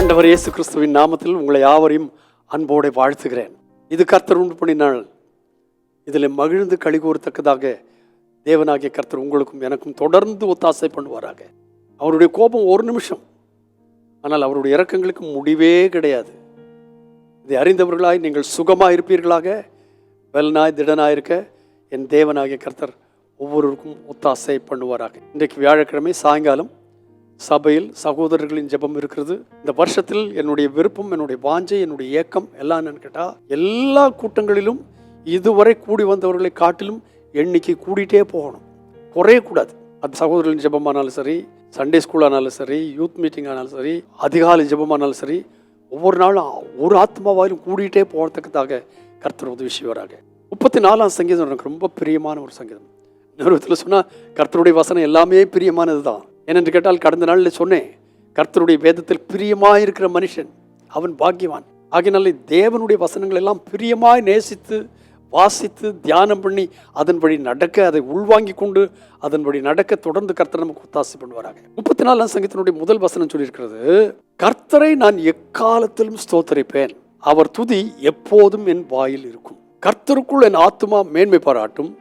அண்டவர் இயேசு கிறிஸ்துவின் நாமத்தில் உங்களை யாவரையும் அன்போடு வாழ்த்துகிறேன். இது கர்த்தர் உண்டு பண்ணினால் இதில் மகிழ்ந்து கழி கூறத்தக்கதாக தேவனாகிய கர்த்தர் உங்களுக்கும் எனக்கும் தொடர்ந்து ஒத்தாசை பண்ணுவாராக. அவருடைய கோபம் ஒரு நிமிஷம் ஆனால் அவருடைய இறக்கங்களுக்கு முடிவே கிடையாது. இதை அறிந்தவர்களாய் நீங்கள் சுகமாக இருப்பீர்களாக வெல்னாய் திடனாய் இருக்க என் தேவனாகிய கர்த்தர் ஒவ்வொருவருக்கும் ஒத்தாசை பண்ணுவாராக. இன்றைக்கு வியாழக்கிழமை சாயங்காலம் சபையில் சகோதரர்களின் ஜெபம் இருக்கிறது. இந்த வருஷத்தில் என்னுடைய விருப்பம் என்னுடைய வாஞ்சை என்னுடைய ஏக்கம் எல்லாம் என்னன்னு கேட்டால் எல்லா கூட்டங்களிலும் இதுவரை கூடி வந்தவர்களை காட்டிலும் எண்ணிக்கை கூடிட்டே போகணும். குறையக்கூடாது. அது சகோதரர்களின் ஜெபமானாலும் சரி சண்டே ஸ்கூல் ஆனாலும் சரி யூத் மீட்டிங் ஆனாலும் சரி அதிகாலை ஜெபமானாலும் சரி ஒவ்வொரு நாளும் ஒரு ஆத்மாவாயிலும் கூடிட்டே போகிறதுக்குதாக கர்த்தர் உதவி செய்வாராக. முப்பத்தி நாலாம் சங்கீதம் எனக்கு ரொம்ப பிரியமான ஒரு சங்கீதம். இன்னொரு சொன்னால் கர்த்தருடைய வசனம் எல்லாமே பிரியமானது தான் ஏனென்று கேட்டால் கடந்த நாளில் சொன்னேன் கர்த்தருடைய வேதத்தில் பிரியமாக இருக்கிற மனுஷன் அவன் பாக்கியவான். ஆகினாலே தேவனுடைய வசனங்கள் எல்லாம் பிரியமாய் நேசித்து வாசித்து தியானம் பண்ணி அதன்படி நடக்க அதை உள்வாங்கி கொண்டு அதன்படி நடக்க தொடர்ந்து கர்த்தர் நமக்கு ஒத்தாசை பண்ணுவாராங்க முப்பத்தி நாலாம் சங்கத்தினுடைய முதல் வசனம் சொல்லியிருக்கிறது கர்த்தரை நான் எக்காலத்திலும் ஸ்தோத்தரிப்பேன். அவர் துதி எப்போதும் என் வாயில் இருக்கும். கர்த்தருக்குள் என் ஆத்துமா மேன்மை பாராட்டும்.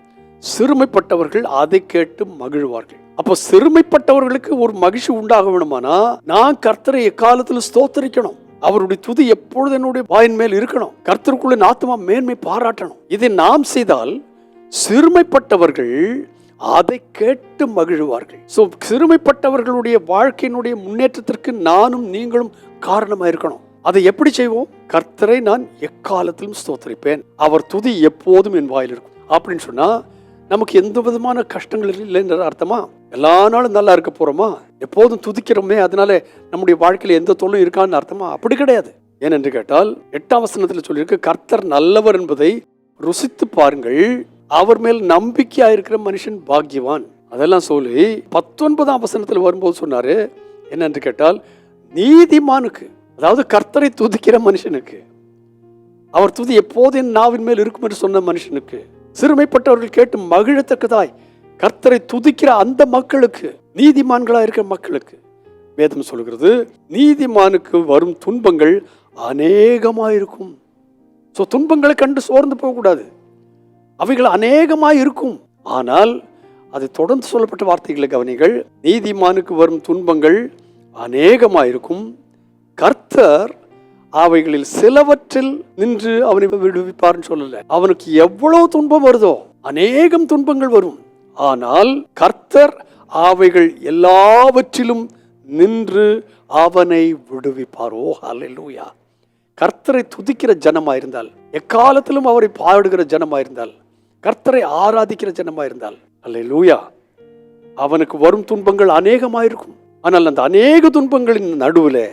சிறுமைப்பட்டவர்கள் அதை கேட்டு மகிழ்வார்கள். அப்போ சிறுமைப்பட்டவர்களுக்கு ஒரு மகிழ்ச்சி உண்டாக வேணுமானா நான் கர்த்தரை எக்காலத்தில் ஸ்தோத்தரிக்கணும். அவருடைய துதி எப்பொழுது என்னுடைய வாயின் மேல் இருக்கணும்? கர்த்தருக்குள்ள என் மேன்மை பாராட்டணும். இதை நாம் செய்தால் சிறுமைப்பட்டவர்கள் அதை கேட்டு மகிழ்வார்கள். ஸோ சிறுமைப்பட்டவர்களுடைய வாழ்க்கையினுடைய முன்னேற்றத்திற்கு நானும் நீங்களும் காரணமாக இருக்கணும். அதை எப்படி செய்வோம்? கர்த்தரை நான் எக்காலத்திலும் ஸ்தோத்தரிப்பேன். அவர் துதி எப்போதும் என் வாயில் இருக்கும் அப்படின்னு சொன்னால் நமக்கு எந்த விதமான கஷ்டங்கள் இல்லைன்ற அர்த்தமா? எல்லா நாளும் நல்லா இருக்க போகிறோமா எப்போதும் துதிக்கிறோமே அதனால நம்முடைய வாழ்க்கையில் எந்த தொல்லும் இருக்கான்னு அர்த்தமா? அப்படி கிடையாது. ஏனென்று கேட்டால் எட்டாம் வசனத்தில் சொல்லியிருக்கு கர்த்தர் நல்லவர் என்பதை ருசித்து பாருங்கள். அவர் மேல் நம்பிக்கையா இருக்கிற மனுஷன் பாக்கியவான். அதெல்லாம் சொல்லி பத்தொன்பதாம் வசனத்தில் வரும்போது சொன்னாரு என்னென்று கேட்டால் நீதிமானுக்கு அதாவது கர்த்தரை துதிக்கிற மனுஷனுக்கு அவர் துதி எப்போது என் நாவின் மேல் இருக்கும் என்று சொன்ன மனுஷனுக்கு சிறுமைப்பட்டவர்கள் கேட்டு மகிழத்தக்கதாய் கர்த்தரை துதிக்கிற அந்த மக்களுக்கு நீதிமான்களாக இருக்கிற மக்களுக்கு வேதம் சொல்கிறது நீதிமானுக்கு வரும் துன்பங்கள் அநேகமாக இருக்கும். ஸோ துன்பங்களை கண்டு சோர்ந்து போகக்கூடாது. அவைகள் அநேகமாக இருக்கும். ஆனால் அது தொடர்ந்து சொல்லப்பட்ட வார்த்தைகளை கவனிகள் நீதிமானுக்கு வரும் துன்பங்கள் அநேகமாக இருக்கும். கர்த்தர் அவைகளில் சிலவற்றில் நின்று அவனை விடுவிப்பார்னு சொல்லலை. அவனுக்கு எவ்வளவு துன்பம் வருதோ அநேகம் துன்பங்கள் வரும். ஆனால் கர்த்தர் அவைகள் எல்லாவற்றிலும் நின்று அவனை விடுவிப்பாரோ? ஹalleluya. கர்த்தரை துதிக்கிற ஜனமா இருந்தால் எக்காலத்திலும் அவரை பாடுகிற ஜனமா இருந்தால் கர்த்தரை ஆராதிக்கிற ஜனமாயிருந்தால் இருந்தால் அல்லேலூயா அவனுக்கு வரும் துன்பங்கள் அநேகமாயிருக்கும். ஆனால் அந்த அநேக துன்பங்களின் நடுவில்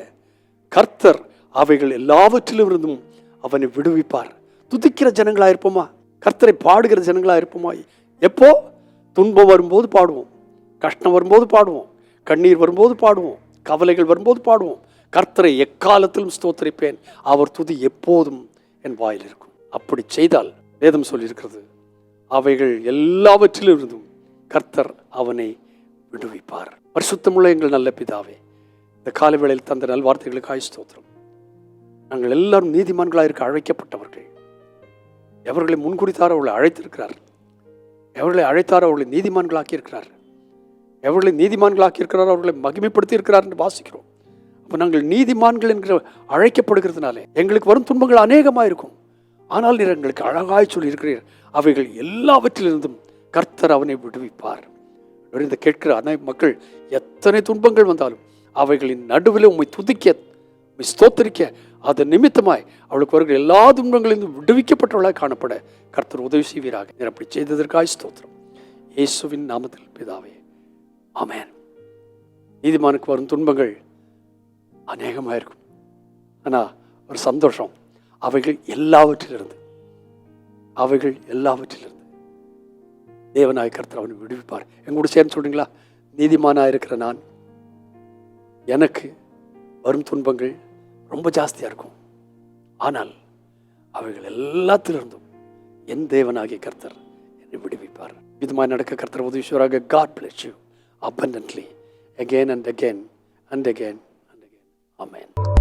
கர்த்தர் அவைகள் எல்லாவற்றிலும் இருந்தும் அவனை விடுவிப்பார். துதிக்கிற ஜனங்களாக இருப்போமா கர்த்தரை பாடுகிற ஜனங்களாக இருப்போமா எப்போ? துன்பம் வரும்போது பாடுவோம். கஷ்டம் வரும்போது பாடுவோம். கண்ணீர் வரும்போது பாடுவோம். கவலைகள் வரும்போது பாடுவோம். கர்த்தரை எக்காலத்திலும் ஸ்தோத்தரிப்பேன். அவர் துதி எப்போதும் என் வாயில் இருக்கும். அப்படி செய்தால் வேதம் சொல்லியிருக்கிறது. அவைகள் எல்லாவற்றிலிருந்தும் கர்த்தர் அவனை விடுவிப்பார். பரிசுத்தமுள்ள எங்கள் நல்ல பிதாவே இந்த காலை வேளையில் தந்த நல்வார்த்தைகளுக்காய் ஸ்தோத்திரம். நாங்கள் எல்லாரும் நீதிமான்களாக இருக்க அழைக்கப்பட்டவர்கள். எவர்களை முன்குறித்தாரோ அவர்களை அழைத்திருக்கிறார் எவர்களை அழைத்தாரோ அவர்களை நீதிமான்களாக்கி இருக்கிறார் எவர்களை நீதிமான்களாக்கி இருக்கிறார் அவர்களை மகிமைப்படுத்தி இருக்கிறார் என்று வாசிக்கிறோம். அப்போ நாங்கள் நீதிமான்கள் என்கிற அழைக்கப்படுகிறதுனாலே எங்களுக்கு வரும் துன்பங்கள் அநேகமாக இருக்கும். ஆனால் நீர் எங்களுக்கு அழகாய் சொல்லியிருக்கிறீர். அவைகள் எல்லாவற்றிலிருந்தும் கர்த்தர் அவனை விடுவிப்பார். இந்த கேட்கிற அனை மக்கள் எத்தனை துன்பங்கள் வந்தாலும் அவைகளின் நடுவில் உம்மை துதிக்க ஸ்தோத்தரிக்க அதன் நிமித்தமாய் அவளுக்கு வருகிற எல்லா துன்பங்களிலிருந்து விடுவிக்கப்பட்டவளாய் காணப்பட கர்த்தர் உதவி செய்வீராக. நீர் அப்படி செய்ததற்காய் ஸ்தோத்திரம். இயேசுவின் நாமத்தில் பிதாவே ஆமேன். நீதிமானுக்கு வரும் துன்பங்கள் அநேகமாக இருக்கும் ஆனால் ஒரு சந்தோஷம். அவைகள் எல்லாவற்றிலிருந்து அவைகள் எல்லாவற்றிலிருந்து தேவனாய் கர்த்தர் அவனை விடுவிப்பார். எங்கூட சேர்ந்து சொல்றீங்களா? நீதிமானாக இருக்கிற நான் எனக்கு வரும் துன்பங்கள் ரொம்ப ஜாஸ்தியாக இருக்கும் ஆனால் அவைகள் எல்லாத்திலிருந்தும் என் தேவனாகிய கர்த்தர் என்னை விடுவிப்பார் இதுமாய் நடக்க கர்த்தர் உதவிஸ்வராக God bless you abundantly again and again and again and again. Amen.